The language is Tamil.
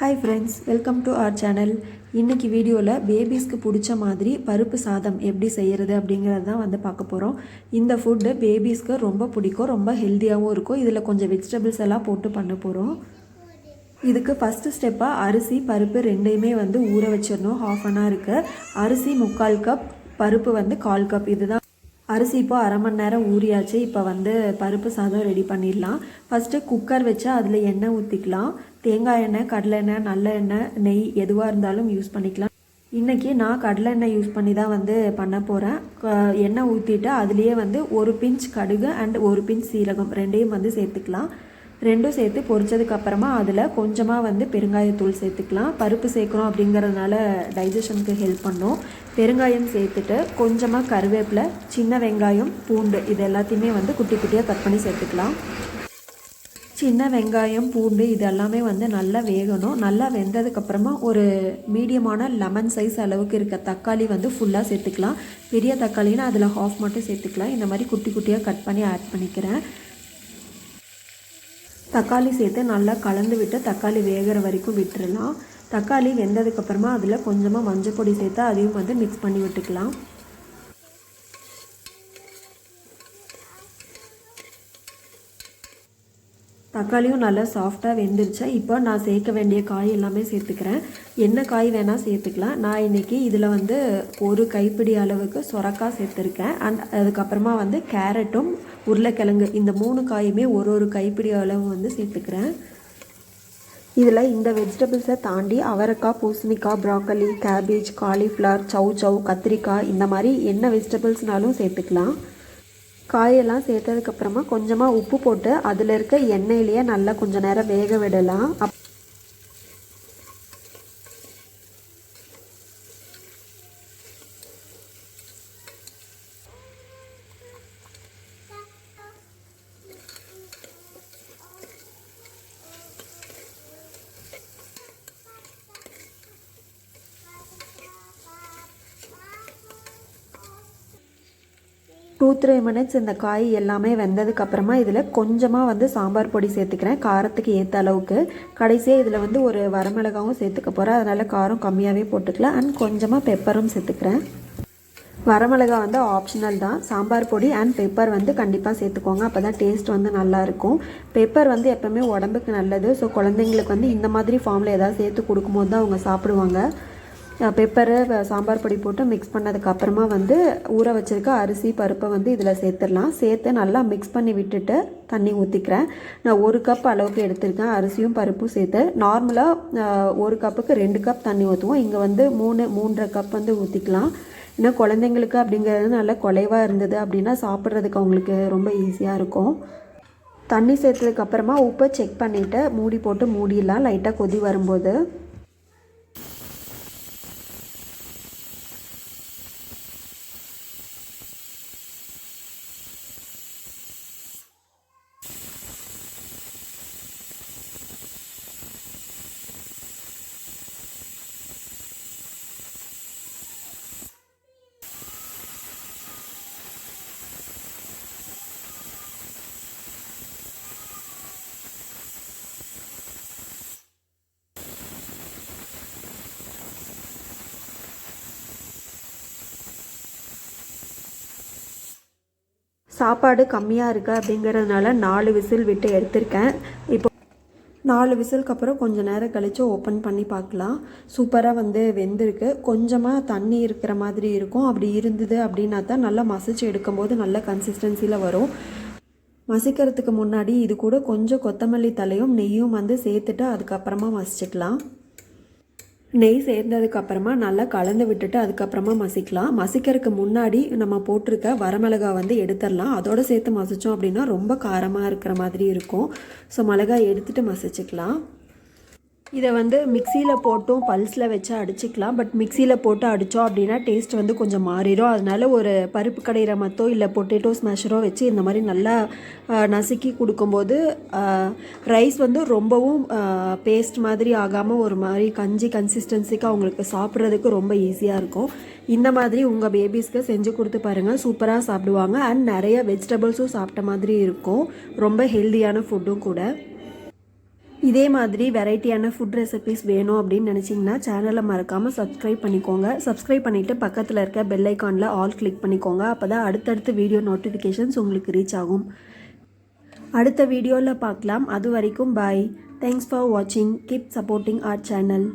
Hi friends welcome to our channel இன்றைக்கி வீடியோவில் பேபிஸ்க்கு பிடிச்ச மாதிரி பருப்பு சாதம் எப்படி செய்கிறது அப்படிங்கிறது தான் வந்து பார்க்க போகிறோம் இந்த ஃபுட்டு பேபிஸ்க்கு ரொம்ப பிடிக்கும் ரொம்ப ஹெல்த்தியாகவும் இருக்கும். இதில் கொஞ்சம் வெஜிடபிள்ஸ் எல்லாம் போட்டு பண்ண போகிறோம் இதுக்கு ஃபஸ்ட்டு ஸ்டெப்பாக அரிசி பருப்பு ரெண்டையுமே வந்து ஊற வச்சிடணும். ஹாஃப் அன் ஹவருக்கு அரிசி முக்கால் கப் பருப்பு வந்து கால் கப் இதுதான் அரிசி இப்போ அரை மணி நேரம் ஊறியாச்சு. இப்போ வந்து பருப்பு சாதம் ரெடி பண்ணிடலாம். ஃபஸ்ட்டு குக்கர் வச்சு அதில் எண்ணெய் ஊற்றிக்கலாம் தேங்காய் எண்ணெய் கடலெண்ணெய் நல்லெண்ணெய் நல்ல எண்ணெய் நெய் எதுவாக இருந்தாலும் யூஸ் பண்ணிக்கலாம். இன்றைக்கி நான் கடலை எண்ணெய் யூஸ் பண்ணி தான் வந்து பண்ண போகிறேன் எண்ணெய் ஊற்றிட்டு அதுலேயே வந்து ஒரு பிஞ்ச் கடுகு அண்ட் ஒரு பிஞ்ச் சீரகம் ரெண்டையும் வந்து சேர்த்துக்கலாம். ரெண்டும் சேர்த்து பொரிச்சதுக்கு அப்புறமா அதில் கொஞ்சமாக வந்து பெருங்காயத்தூள் சேர்த்துக்கலாம். பருப்பு சேர்க்குறோம் அப்படிங்கிறதுனால டைஜஷனுக்கு ஹெல்ப் பண்ணும். பெருங்காயம் சேர்த்துட்டு கொஞ்சமாக கருவேப்பிலை சின்ன வெங்காயம் பூண்டு இது எல்லாத்தையுமே வந்து குட்டி குட்டியாக கட் பண்ணி சேர்த்துக்கலாம். சின்ன வெங்காயம் பூண்டு இது எல்லாமே வந்து நல்லா வேகணும். நல்லா வெந்ததுக்கப்புறமா ஒரு மீடியமான லெமன் சைஸ் அளவுக்கு இருக்க தக்காளி வந்து ஃபுல்லாக சேர்த்துக்கலாம். பெரிய தக்காளினா அதில் ஹாஃப் மட்டும் சேர்த்துக்கலாம். இந்த மாதிரி குட்டி குட்டியாக கட் பண்ணி ஆட் பண்ணிக்கிறேன். தக்காளி சேர்த்து நல்லா கலந்து விட்டு தக்காளி வேகிற வரைக்கும் விட்டுறலாம். தக்காளி வெந்ததுக்கப்புறமா அதில் கொஞ்சமாக மஞ்சள் பொடி சேர்த்து அதையும் வந்து மிக்ஸ் பண்ணி விட்டுக்கலாம். தக்காளியும் நல்லா சாஃப்டாக வெந்துருச்சு? இப்போ நான் சேர்க்க வேண்டிய காய் எல்லாமே சேர்த்துக்கிறேன். என்ன காய் வேணால் சேர்த்துக்கலாம். நான் இன்றைக்கி இதில் வந்து ஒரு கைப்பிடி அளவுக்கு சொரக்காய் சேர்த்துருக்கேன். அண்ட் அதுக்கப்புறமா வந்து கேரட்டும் உருளைக்கிழங்கு இந்த மூணு காயுமே ஒரு ஒரு கைப்பிடி அளவு வந்து சேர்த்துக்கிறேன். இதில் இந்த வெஜிடபிள்ஸை தாண்டி அவரைக்காய் பூசணிக்காய் ப்ராக்கலி கேபேஜ் காலிஃப்ளவர் சவு சவு கத்திரிக்காய் இந்த மாதிரி என்ன வெஜிடபிள்ஸ்னாலும் சேர்த்துக்கலாம். காயெல்லாம் சேர்த்ததுக்கப்புறமா கொஞ்சமாக உப்பு போட்டு அதில் இருக்க எண்ணெயிலேயே நல்லா கொஞ்சம் நேரம் வேக விடலாம். அப் டூ த்ரீ மினிட்ஸ் இந்த காய் எல்லாமே வெந்ததுக்கப்புறமா இதில் கொஞ்சமாக வந்து சாம்பார் பொடி சேர்த்துக்கிறேன். காரத்துக்கு ஏற்ற அளவுக்கு. கடைசியாக இதில் வந்து ஒரு வரமிளகாவும் சேர்த்துக்க போகிறேன் அதனால் காரம் கம்மியாகவே போட்டுக்கலாம். அண்ட் கொஞ்சமாக பெப்பரும் சேர்த்துக்கிறேன். வரமிளகா வந்து ஆப்ஷனல் தான். சாம்பார் பொடி அண்ட் பெப்பர் வந்து கண்டிப்பாக சேர்த்துக்கோங்க. அப்போ தான் டேஸ்ட் வந்து நல்லாயிருக்கும் பெப்பர் வந்து எப்போவுமே உடம்புக்கு நல்லது. ஸோ குழந்தைங்களுக்கு வந்து இந்த மாதிரி ஃபார்மில் ஏதாவது சேர்த்து கொடுக்கும்போது தான் அவங்க சாப்பிடுவாங்க. பெப்பரு சாம்பார் பொடி போட்டு மிக்ஸ் பண்ணதுக்கப்புறமா வந்து ஊற வச்சுருக்க அரிசி பருப்பை வந்து இதில் சேர்த்துடலாம். சேர்த்து நல்லா மிக்ஸ் பண்ணி விட்டுட்டு தண்ணி ஊற்றிக்கிறேன் நான் ஒரு கப் அளவுக்கு எடுத்திருக்கேன். அரிசியும் பருப்பும் சேர்த்து நார்மலாக ஒரு கப்புக்கு ரெண்டு கப் தண்ணி ஊற்றுவோம் இங்கே வந்து மூணு மூன்றரை கப் வந்து ஊற்றிக்கலாம் ஏன்னா குழந்தைங்களுக்கு அப்படிங்கிறது நல்லா குலைவாக இருந்தது அப்படின்னா சாப்பிட்றதுக்கு அவங்களுக்கு ரொம்ப ஈஸியாக இருக்கும். தண்ணி சேர்த்ததுக்கப்புறமா உப்பை செக் பண்ணிவிட்டு மூடி போட்டு மூடிடலாம். லைட்டாக கொதி வரும்போது. சாப்பாடு கம்மியாக இருக்குது அப்படிங்கிறதுனால நாலு விசில் விட்டு எடுத்திருக்கேன். இப்போ நாலு விசிலுக்கு அப்புறம் கொஞ்சம் நேரம் கழித்து ஓப்பன் பண்ணி பார்க்கலாம். சூப்பராக வந்து வெந்திருக்கு. கொஞ்சமாக தண்ணி இருக்கிற மாதிரி இருக்கும். அப்படி இருந்தது அப்படின்னா தான் நல்லா மசிச்சு எடுக்கும்போது நல்ல கன்சிஸ்டன்சியில் வரும். மசிக்கிறதுக்கு முன்னாடி இது கூட கொஞ்சம் கொத்தமல்லி தலையும் நெய்யும் வந்து சேர்த்துட்டு அதுக்கப்புறமா மசிச்சுக்கலாம். நெய் சேர்ந்ததுக்கு அப்புறமா நல்லா கலந்து விட்டுட்டு அதுக்கப்புறமா மசிக்கலாம். மசிக்கிறதுக்கு முன்னாடி நம்ம போட்டிருக்க வரமிளகா வந்து எடுத்துடலாம். அதோடு சேர்த்து மசித்தோம் அப்படின்னா ரொம்ப காரமாக இருக்கிற மாதிரி இருக்கும். ஸோ மிளகாய் எடுத்துகிட்டு மசிச்சுக்கலாம். இதை வந்து மிக்சியில் போட்டும் பல்ஸில் வச்சு அடிச்சுக்கலாம். பட் மிக்சியில் போட்டு அடித்தோம் அப்படின்னா டேஸ்ட் வந்து கொஞ்சம் மாறிடும். அதனால ஒரு பருப்பு கடையிற மத்தோ இல்லை பொட்டேட்டோ ஸ்மேஷரோ வச்சு இந்த மாதிரி நல்லா நசுக்கி கொடுக்கும்போது ரைஸ் வந்து ரொம்பவும் பேஸ்ட் மாதிரி ஆகாமல் ஒரு மாதிரி கஞ்சி கன்சிஸ்டன்சிக்கு அவங்களுக்கு சாப்பிட்றதுக்கு ரொம்ப ஈஸியாக இருக்கும். இந்த மாதிரி உங்கள் பேபிஸ்க்கு செஞ்சு கொடுத்து பாருங்கள் சூப்பராக சாப்பிடுவாங்க. அண்ட் நிறைய வெஜிடபிள்ஸும் சாப்பிட்ட மாதிரி இருக்கும். ரொம்ப ஹெல்த்தியான ஃபுட்டும் கூட. இதே மாதிரி வெரைட்டியான ஃபுட் ரெசிபிஸ் வேணும் அப்படின்னு நினச்சிங்கன்னா சேனலை மறக்காமல் சப்ஸ்கிரைப் பண்ணிக்கோங்க. சப்ஸ்கிரைப் பண்ணிவிட்டு பக்கத்தில் இருக்க பெல் ஐக்கானில் ஆல் கிளிக் பண்ணிக்கோங்க. அப்போ தான் அடுத்தடுத்த வீடியோ நோட்டிஃபிகேஷன்ஸ் உங்களுக்கு ரீச் ஆகும். அடுத்த வீடியோவில் பார்க்கலாம். அது வரைக்கும் பாய் தேங்க்ஸ் ஃபார் வாட்சிங் கீப் சப்போர்ட்டிங் ஆர் சேனல்